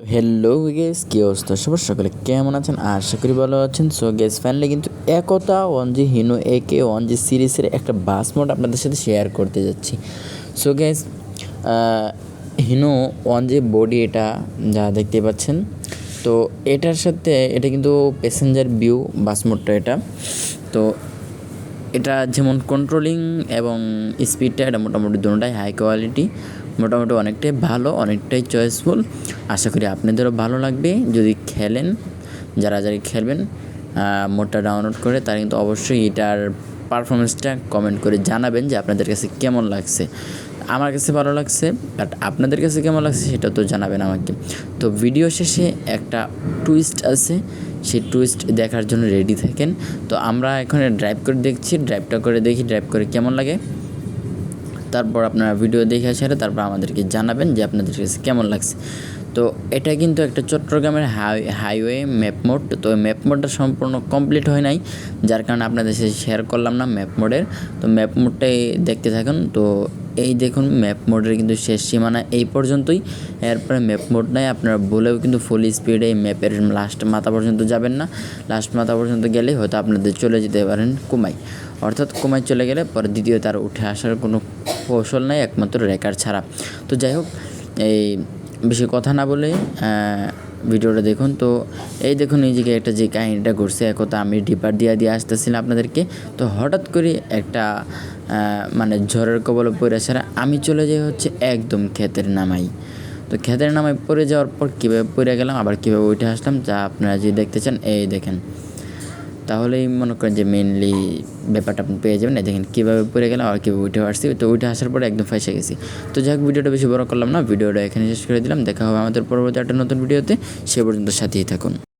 Hello guess কী অবস্থা? সবার সকলে কেমন আছেন? আশা করি ভালো আছেন। সো গেস ফাইনালি কিন্তু একতা one G Hino A K one G সিরিজের একটা বাস মোড আপনাদের সাথে শেয়ার করতে যাচ্ছি। So guess Hino one G body এটা যা দেখতে পাচ্ছেন, তো এটার সাথে, এটা কিন্তু প্যাসেঞ্জার ভিউ বাস মোডটা এটা। তো এটা যেমন কন্ট্রোলিং এবং স্পিডটা এটা মোটামুটি দুটোটাই হাই কোয়ালিটি মোটামুটি অনেকটাই ভালো, অনেকটাই চয়েসফুল আশা করি আপনাদেরও ভালো লাগবে। যদি খেলেন, যারা যারা খেলবেন মোডটা ডাউনলোড করে, তারা কিন্তু অবশ্যই এটার পারফরমেন্সটা কমেন্ট করে জানাবেন যে আপনাদের কাছে কেমন লাগছে। আমার কাছে ভালো লাগছে বাট আপনাদের কাছে কেমন লাগছে সেটা তো জানাবেন আমাকে। তো ভিডিও শেষে একটা টুইস্ট আছে, সেই টুইস্ট দেখার জন্য রেডি থাকেন। তো আমরা এখানে ড্রাইভ করে দেখছি ড্রাইভটা করে দেখি ড্রাইভ করে কেমন লাগে। তারপর আপনারা ভিডিও দেখে সেরে তারপর আমাদেরকে জানাবেন যে আপনাদের কাছে কেমন লাগছে। তো এটা কিন্তু একটা চট্টগ্রামের হাই হাইওয়ে ম্যাপ মোড তো ম্যাপ মোডটা সম্পূর্ণ কমপ্লিট হয় নাই, যার কারণে আপনাদের সাথে শেয়ার করলাম না ম্যাপ মোডের তো ম্যাপ মোডটাই দেখতে থাকুন। তো এই দেখুন ম্যাপ মোডের কিন্তু শেষ সীমানা এই পর্যন্তই। এরপরে ম্যাপ মোড নাই আপনারা বলেও কিন্তু ফুল স্পিডে এই ম্যাপের লাস্ট মাথা পর্যন্ত যাবেন না। লাস্ট মাথা পর্যন্ত গেলে হয়তো আপনাদের চলে যেতে পারেন কুমাই। অর্থাৎ কুমাই চলে গেলে পরে দ্বিতীয় তার উঠে আসার কোনো কৌশল নাই, একমাত্র রেকার ছাড়া। তো যাই হোক, এই বেশি কথা না বলে ভিডিওটা দেখুন। তো এই দেখুন, এই যে একটা যে কাহিনিটা ঘুরছে একথা আমি ডিপার দিয়ে দিয়ে আসতেছিলাম আপনাদেরকে। তো হঠাৎ করে একটা মানে ঝড়ের কবলে পড়ে ছাড়া আমি চলে যাই হচ্ছে একদম ক্ষেতের নামাই তো ক্ষেতের নামাই পড়ে যাওয়ার পর কীভাবে পড়ে গেলাম, আবার কীভাবে উঠে আসলাম, যা আপনারা যদি দেখতে চান, এই দেখেন। তাহলেই মনে করেন যে মেনলি ব্যাপারটা আপনি পেয়ে যাবেন। দেখেন কীভাবে পড়ে গেলাম আর কীভাবে উঠে আসছি। তো উঠে আসার পরে একদম ফেসে গেছি। তো যাই হোক, ভিডিওটা বেশি বড় করলাম না। ভিডিওটা এখানে শেষ করে দিলাম। দেখা হবে আমাদের পরবর্তী একটা নতুন ভিডিওতে। সে পর্যন্ত সাথেই থাকুন।